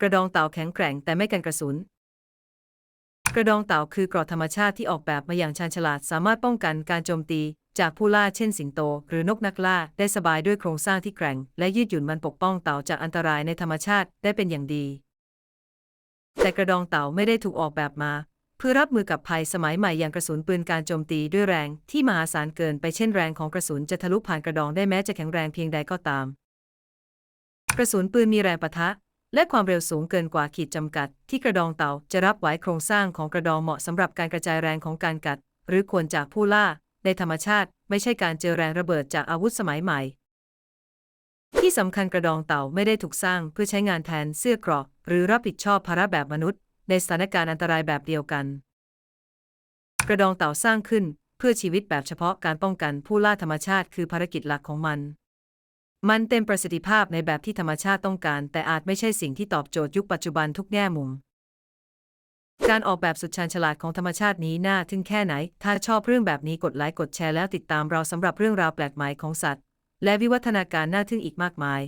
กระดองเต่าแข็งแกร่งแต่ไม่กันกระสุน กระดองเต่าคือกราะธรรมชาติที่ออกแบบมาอย่างชาญฉลาดสามารถป้องกันการโจมตี จากผู้ล่าเช่นสิงโต หรือนกนักล่าได้สบายด้วยโครงสร้างที่แกร่ง และยืดหยุ่นมันปกป้องเต่าจากอันตรายในธรรมชาติได้เป็นอย่างดี แต่กระดองเต่าไม่ได้ถูกออกแบบมา เพื่อรับมือกับภัยสมัยใหม่อย่างกระสุนปืนการโจมตีด้วยแรงที่มหาศาลเกินไปเช่นแรงของกระสุนจะทะลุผ่านกระดองได้แม้จะแข็งแรงเพียงใดก็ตาม กระสุนปืนมีแรงปะทะ และความเร็วสูงเกินกว่าขีดจำกัด ที่กระดองเต่าจะรับไหวโครงสร้างของกระดองเหมาะสำหรับการกระจายแรงของการกัด หรือควรจากผู้ล่า ในธรรมชาติ ไม่ใช่การเจอแรงระเบิดจากอาวุธสมัยใหม่ ที่สำคัญกระดองเต่าไม่ได้ถูกสร้างเพื่อใช้งานแทนเสื้อกราะหรือรับผิดชอบภาระแบบมนุษย์ ในสถานการณ์อันตรายแบบเดียวกัน กระดองเต่าสร้างขึ้น เพื่อชีวิตแบบเฉพาะการป้องกันผู้ล่าธรรมชาติคือภารกิจหลักของมัน มันเต็มประสิทธิภาพในแบบที่ธรรมชาติต้องการ แต่อาจไม่ใช่สิ่งที่ตอบโจทย์ยุคปัจจุบันทุกแง่มุม การออกแบบสุดชาญฉลาดของธรรมชาตินี้น่าทึ่งแค่ไหน ถ้าชอบเรื่องแบบนี้กดไลค์กดแชร์แล้วติดตามเราสำหรับเรื่องราวแปลกใหม่ของสัตว์ และวิวัฒนาการน่าทึ่งอีกมากมาย